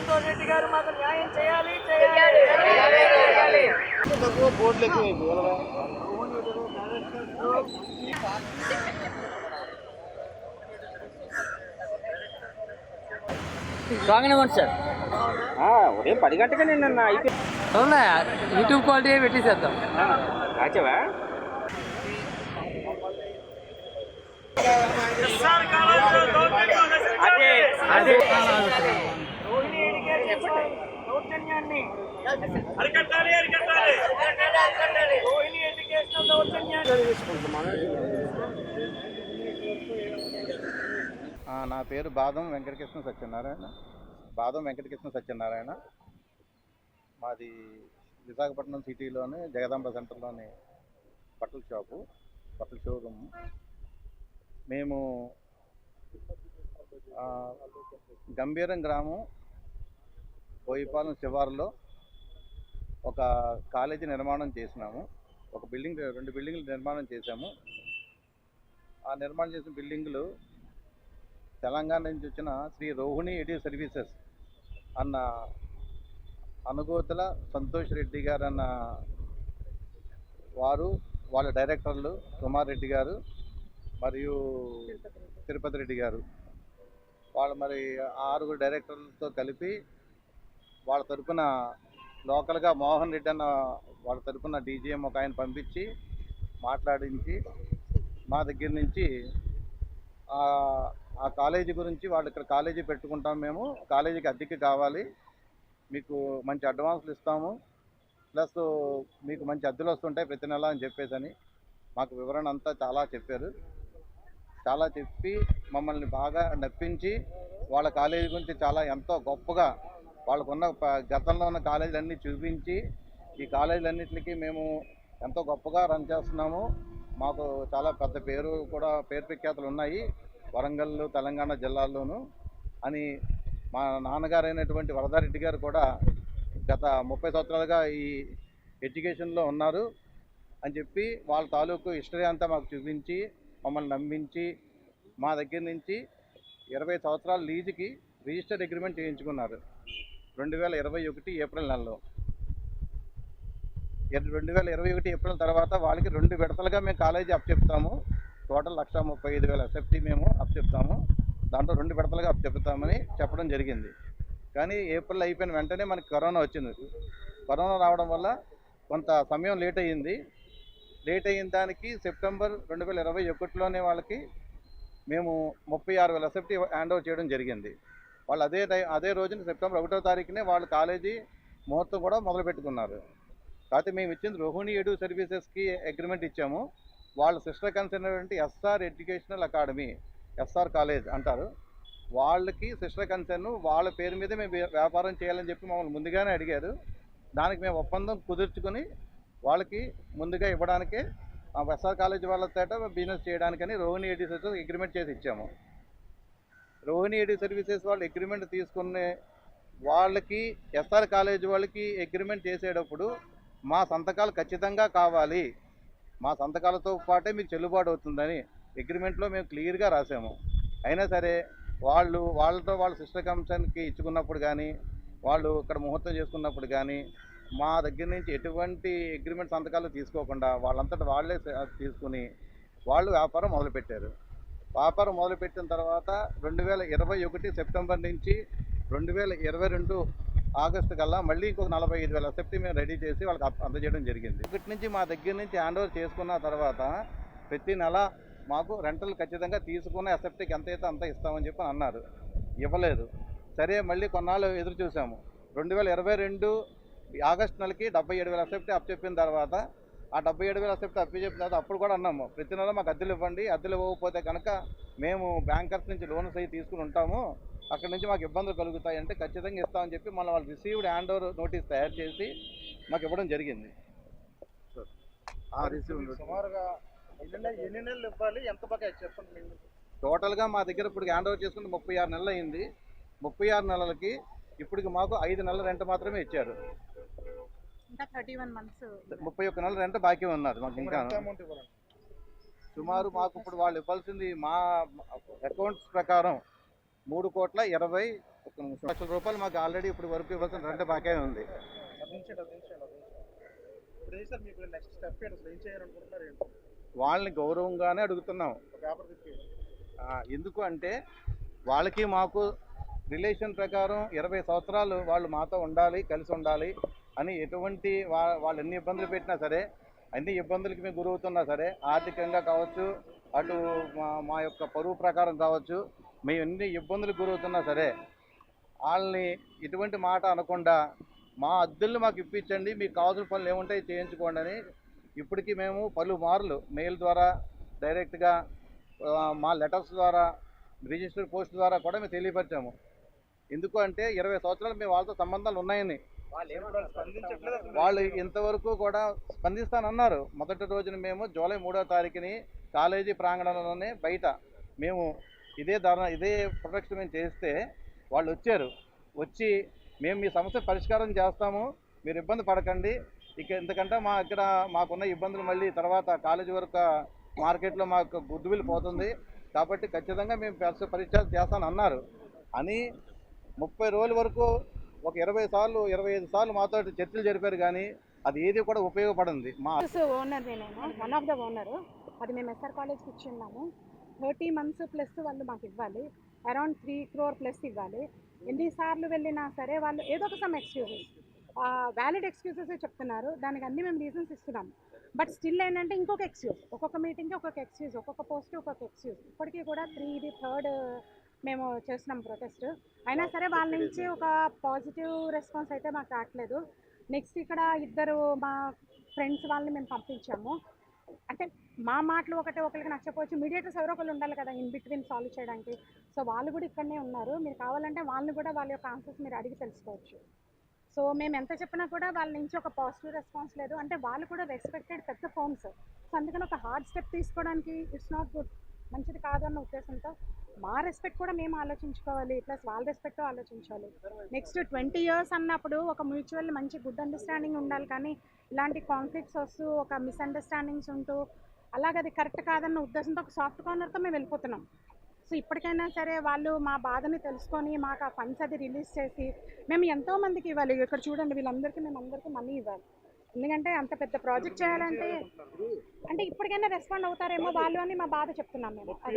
సంతోష్ రెడ్డి గారు మాకు న్యాయం చేయాలి చేయాలి సార్. ఉదయం పది గంటకే నిన్న అయిపోయి అవునా? యూట్యూబ్ క్వాలిటీ పెట్టేసేద్దాం. రాచావా? అదే అదే. ఎడ్యుకేషన్ చేసిన దౌర్జన్యాన్ని రోహిణి ఎడ్యుకేషన్ దౌర్జన్యాన్ని ఆ, నా పేరు బాదం వెంకటకృష్ణ సత్యనారాయణ. బాదం వెంకటకృష్ణ సత్యనారాయణ. మాది విశాఖపట్నం సిటీలోని జగదాంబ సెంటర్లోని బట్టల షాపు బట్టల షోరూమ్. మేము గంభీరం గ్రామం బోయిపాలెం శివారులో ఒక కాలేజీ నిర్మాణం చేసినాము. ఒక బిల్డింగ్ రెండు బిల్డింగ్లు నిర్మాణం చేశాము. ఆ నిర్మాణం చేసిన బిల్డింగులు తెలంగాణ నుంచి వచ్చిన శ్రీ రోహిణి ఎడి సర్వీసెస్ అన్న అనుగోతుల సంతోష్ రెడ్డి గారు అన్న వారు వాళ్ళ డైరెక్టర్లు కుమార్ రెడ్డి గారు మరియు తిరుపతి రెడ్డి గారు. వాళ్ళు మరి ఆరుగురు డైరెక్టర్లతో కలిపి వాళ్ళ తరపున లోకల్గా మోహన్ రెడ్డి అన్న వాళ్ళ తరపున డీజీఎం ఒక ఆయన పంపించి మాట్లాడించి మా దగ్గర నుంచి ఆ కాలేజీ గురించి వాళ్ళు ఇక్కడ కాలేజీ పెట్టుకుంటాం మేము కాలేజీకి అద్దెకి కావాలి మీకు మంచి అడ్వాన్స్లు ఇస్తాము ప్లస్ మీకు మంచి అద్దెలు వస్తుంటాయి ప్రతి నెల అని చెప్పేసి అని మాకు వివరణ అంతా చాలా చెప్పారు. చాలా చెప్పి మమ్మల్ని బాగా నప్పించి వాళ్ళ కాలేజీ గురించి చాలా ఎంతో గొప్పగా వాళ్ళకున్న గతంలో ఉన్న కాలేజీలన్నీ చూపించి ఈ కాలేజీలన్నింటికి మేము ఎంతో గొప్పగా రన్ చేస్తున్నాము. మాకు చాలా పెద్ద పేరు కూడా పేరు ప్రఖ్యాతలు ఉన్నాయి వరంగల్ తెలంగాణ జిల్లాల్లోనూ అని మా నాన్నగారైనటువంటి వరదారెడ్డి గారు కూడా గత ముప్పై సంవత్సరాలుగా ఈ ఎడ్యుకేషన్లో ఉన్నారు అని చెప్పి వాళ్ళ తాలూకు హిస్టరీ అంతా మాకు చూపించి మమ్మల్ని నమ్మించి మా దగ్గర నుంచి ఇరవై సంవత్సరాల లీజుకి రిజిస్టర్ అగ్రిమెంట్ చేయించుకున్నారు. రెండు వేల ఇరవై ఒకటి ఏప్రిల్ నెలలో. రెండు వేల ఇరవై ఒకటి ఏప్రిల్ తర్వాత వాళ్ళకి రెండు విడతలుగా మేము కాలేజీ అప్పచెప్తాము టోటల్ లక్ష ముప్పై ఐదు వేల ఎస్ఎఫ్టీ మేము అప్పచెప్తాము దాంట్లో రెండు విడతలుగా అప్పచెప్తామని చెప్పడం జరిగింది. కానీ ఏప్రిల్ అయిపోయిన వెంటనే మనకి కరోనా వచ్చింది. కరోనా రావడం వల్ల కొంత సమయం లేట్ అయ్యింది. లేట్ అయిన దానికి సెప్టెంబర్ రెండు వేల ఇరవై ఒకటిలోనే వాళ్ళకి మేము ముప్పై ఆరు వేల ఎస్ఎఫ్టీ హ్యాండ్ ఓవర్ చేయడం జరిగింది. వాళ్ళు అదే టై అదే రోజున సెప్టెంబర్ ఒకటో తారీఖునే వాళ్ళు కాలేజీ ముహూర్తం కూడా మొదలు పెట్టుకున్నారు. కాకపోతే మేము ఇచ్చింది రోహిణి ఎడు సర్వీసెస్కి అగ్రిమెంట్ ఇచ్చాము. వాళ్ళ sister concern SR educational academy SR college అంటారు. వాళ్ళకి సిస్టర్ కన్సర్న్ వాళ్ళ పేరు మీదే మేము వ్యాపారం చేయాలని చెప్పి మమ్మల్ని ముందుగానే అడిగారు. దానికి మేము ఒప్పందం కుదుర్చుకొని వాళ్ళకి ముందుగా ఇవ్వడానికే ఆ ఎస్ఆర్ కాలేజ్ వాళ్ళ తేట బిజినెస్ చేయడానికని రోహిణి ఎడి అగ్రిమెంట్ చేసి ఇచ్చాము. రోహిణి ఎడి సర్వీసెస్ వాళ్ళు అగ్రిమెంట్ తీసుకునే వాళ్ళకి ఎస్ఆర్ కాలేజ్ వాళ్ళకి అగ్రిమెంట్ చేసేటప్పుడు మా సంతకాలు ఖచ్చితంగా కావాలి. మా సంతకాలతో పాటే మీకు చెల్లుబాటు అవుతుందని అగ్రిమెంట్లో మేము క్లియర్గా రాసాము. అయినా సరే వాళ్ళు వాళ్ళతో వాళ్ళ సిస్టర్ కమిషన్కి ఇచ్చుకున్నప్పుడు కానీ వాళ్ళు ఇక్కడ ముహూర్తం చేసుకున్నప్పుడు కానీ మా దగ్గర నుంచి ఎటువంటి అగ్రిమెంట్ సంతకాలు తీసుకోకుండా వాళ్ళంతట వాళ్ళే తీసుకుని వాళ్ళు వ్యాపారం మొదలుపెట్టారు. వ్యాపారం మొదలుపెట్టిన తర్వాత రెండు వేల ఇరవై ఒకటి సెప్టెంబర్ నుంచి రెండు వేల ఇరవై రెండు ఆగస్టు కల్లా మళ్ళీ ఇంకొక నలభై ఐదు వేల సెఫ్టీ మేము రెడీ చేసి వాళ్ళకి అప్- అందజేయడం జరిగింది. ఒకటి నుంచి మా దగ్గర నుంచి హ్యాండ్ ఓవర్ చేసుకున్న తర్వాత ప్రతి నెల మాకు రెంటలు ఖచ్చితంగా తీసుకున్న ఎసెప్టీకి ఎంత అయితే అంత ఇస్తామని చెప్పి అన్నారు. ఇవ్వలేదు. సరే మళ్ళీ కొన్నాళ్ళు ఎదురు చూసాము. రెండు వేల ఇరవై రెండు ఆగస్ట్ నెలకి డెబ్బై ఏడు వేల ఎసెప్టీ అప్పచెప్పిన తర్వాత ఆ డెబ్బై ఏడు వేల ఎసెప్టీ అప్పచెప్పిన తర్వాత అప్పుడు కూడా అన్నాము ప్రతి నెల మాకు అద్దెలు ఇవ్వండి అద్దెలు ఇవ్వకపోతే కనుక మేము బ్యాంకర్స్ నుంచి లోన్స్ అవి తీసుకుని ఉంటాము అక్కడ నుంచి మాకు ఇబ్బందులు కలుగుతాయి అంటే ఖచ్చితంగా ఇస్తామని చెప్పి మళ్ళీ వాళ్ళు రిసీవ్డ్ హ్యాండ్ ఓవర్ నోటీస్ తయారు చేసి మాకు ఇవ్వడం జరిగింది. రిసీవ్ సుమారుగా ఎన్ని నెలలు ఎన్ని నెలలు ఇవ్వాలి? ఎంత బాగా చెప్పండి టోటల్గా మా దగ్గర ఇప్పుడు హ్యాండ్ ఓవర్ చేసుకుని ముప్పై ఆరు నెలలు అయింది. ముప్పై ఆరు నెలలకి ఇప్పటికి మాకు ఐదు నెలల రెంట్ మాత్రమే ఇచ్చారు. ఇంకా థర్టీ వన్ మంత్స్ ముప్పై ఒక్క నెలల రెంట్ బాకీ ఉన్నారు మాకు ఇంకా. సుమారు మాకు ఇప్పుడు వాళ్ళు ఇవ్వాల్సింది మా అకౌంట్స్ ప్రకారం మూడు కోట్ల ఇరవై నిమిషం. లక్షల రూపాయలు మాకు ఆల్రెడీ ఇప్పుడు వరకు ఇవ్వాల్సిన రెంట్ బాకే ఉంది. వాళ్ళని గౌరవంగానే అడుగుతున్నాం. ఒక ఎందుకు అంటే వాళ్ళకి మాకు రిలేషన్ ప్రకారం ఇరవై సంవత్సరాలు వాళ్ళు మాతో ఉండాలి కలిసి ఉండాలి. అని ఎటువంటి వా వాళ్ళు ఎన్ని ఇబ్బందులు పెట్టినా సరే అన్ని ఇబ్బందులకి మేము గురవుతున్నా సరే ఆర్థికంగా కావచ్చు అటు మా మా యొక్క పరువు ప్రకారం కావచ్చు మేము ఎన్ని ఇబ్బందులకు గురవుతున్నా సరే వాళ్ళని ఎటువంటి మాట అనకుండా మా అద్దెలు మాకు ఇప్పించండి మీకు కావాల్సిన పనులు ఏముంటాయి చేయించుకోండి అని ఇప్పటికీ మేము పలు మార్లు మెయిల్ ద్వారా డైరెక్ట్గా మా లెటర్స్ ద్వారా రిజిస్టర్ పోస్ట్ ద్వారా కూడా మేము తెలియపరిచాము. ఎందుకు అంటే ఇరవై సంవత్సరాలు మేము వాళ్ళతో సంబంధాలు ఉన్నాయని. వాళ్ళు వాళ్ళు ఇంతవరకు కూడా స్పందిస్తానన్నారు. మొదటి రోజున మేము జూలై మూడో తారీఖుని కాలేజీ ప్రాంగణంలోనే బయట మేము ఇదే ధర ఇదే ప్రొటెక్షన్ మేము చేస్తే వాళ్ళు వచ్చారు. వచ్చి మేము మీ సమస్య పరిష్కారం చేస్తాము. మీరు ఇబ్బంది పడకండి. ఇక ఎందుకంటే మా ఇక్కడ మాకున్న ఇబ్బందులు మళ్ళీ తర్వాత కాలేజీ వరకు మార్కెట్లో మాకు గుడ్ విల్ పోతుంది. కాబట్టి ఖచ్చితంగా మేము పరిష్కారం చేస్తాను అన్నారు అని ముప్పై రోజుల వరకు ఒక ఇరవై సార్లు ఇరవై ఐదు సార్లు మాతో చర్చలు జరిపారు కానీ అది ఏది కూడా ఉపయోగపడింది మా ఓనర్ నేను వన్ ఆఫ్ ద ఓనర్ అది మేము ఎస్ఆర్ కాలేజ్కి ఇచ్చి ఉన్నాము థర్టీ మంత్స్ ప్లస్ వాళ్ళు మాకు ఇవ్వాలి. అరౌండ్ త్రీ క్రోర్ ప్లస్ ఇవ్వాలి. ఎన్నిసార్లు వెళ్ళినా సరే వాళ్ళు ఏదో ఒక సమ్ ఎక్స్క్యూజెస్. వ్యాలిడ్ ఎక్స్క్యూజెస్ చెప్తున్నారు. దానికి అన్ని మేము రీజన్స్ ఇస్తున్నాం. బట్ స్టిల్ ఏంటంటే ఇంకొక ఎక్స్క్యూజ్ ఒక్కొక్క మీటింగ్కి ఒక్కొక్క ఎక్స్క్యూజ్ ఒక్కొక్క పోస్ట్ ఒక్కొక్క ఎక్స్క్యూజ్ ఇప్పటికీ కూడా త్రీ ఇది థర్డ్ మేము చేస్తున్నాం ప్రొటెస్ట్ అయినా సరే వాళ్ళ నుంచి ఒక పాజిటివ్ రెస్పాన్స్ అయితే మాకు రావట్లేదు. నెక్స్ట్ ఇక్కడ ఇద్దరు మా ఫ్రెండ్స్ వాళ్ళని మేము పంపించాము. అంటే మా మాటలు ఒకటి ఒకరికి నచ్చపోవచ్చు మీడియేటర్స్ ఎవరో ఒకరు ఉండాలి కదా ఇన్ బిట్వీన్ సాల్వ్ చేయడానికి. సో వాళ్ళు కూడా ఇక్కడనే ఉన్నారు. మీరు కావాలంటే వాళ్ళని కూడా వాళ్ళ యొక్క ఆన్సర్స్ మీరు అడిగి తెలుసుకోవచ్చు. సో మేము ఎంత చెప్పినా కూడా వాళ్ళ నుంచి ఒక పాజిటివ్ రెస్పాన్స్ లేదు. అంటే వాళ్ళు కూడా రెస్పెక్టెడ్ పెద్ద ఫోన్స్ సో అందుకని ఒక హార్డ్ స్టెప్ తీసుకోవడానికి ఇట్స్ నాట్ గుడ్ మంచిది కాదన్న ఉద్దేశంతో మా రెస్పెక్ట్ కూడా మేము ఆలోచించుకోవాలి ప్లస్ వాళ్ళ రెస్పెక్ట్ ఆలోచించాలి. నెక్స్ట్ ట్వంటీ ఇయర్స్ అన్నప్పుడు ఒక మ్యూచువల్ మంచి గుడ్ అండర్స్టాండింగ్ ఉండాలి కానీ ఇలాంటి కాన్ఫ్లిక్ట్స్ వస్తూ ఒక మిస్అండర్స్టాండింగ్స్ ఉంటూ అలాగ అది కరెక్ట్ కాదన్న ఉద్దేశంతో ఒక సాఫ్ట్ కార్నర్తో మేము వెళ్ళిపోతున్నాం. సో ఇప్పటికైనా సరే వాళ్ళు మా బాధని తెలుసుకొని మాకు ఆ ఫండ్స్ అది రిలీజ్ చేసి మేము ఎంతోమందికి ఇవ్వాలి. ఇక్కడ చూడండి వీళ్ళందరికీ మేము అందరికీ మనీ ఇవ్వాలి. ఎందుకంటే అంత పెద్ద ప్రాజెక్ట్ చేయాలంటే అంటే ఇప్పటికైనా రెస్పాండ్ అవుతారేమో వాళ్ళు అని మా బాధ చెప్తున్నాం మేము.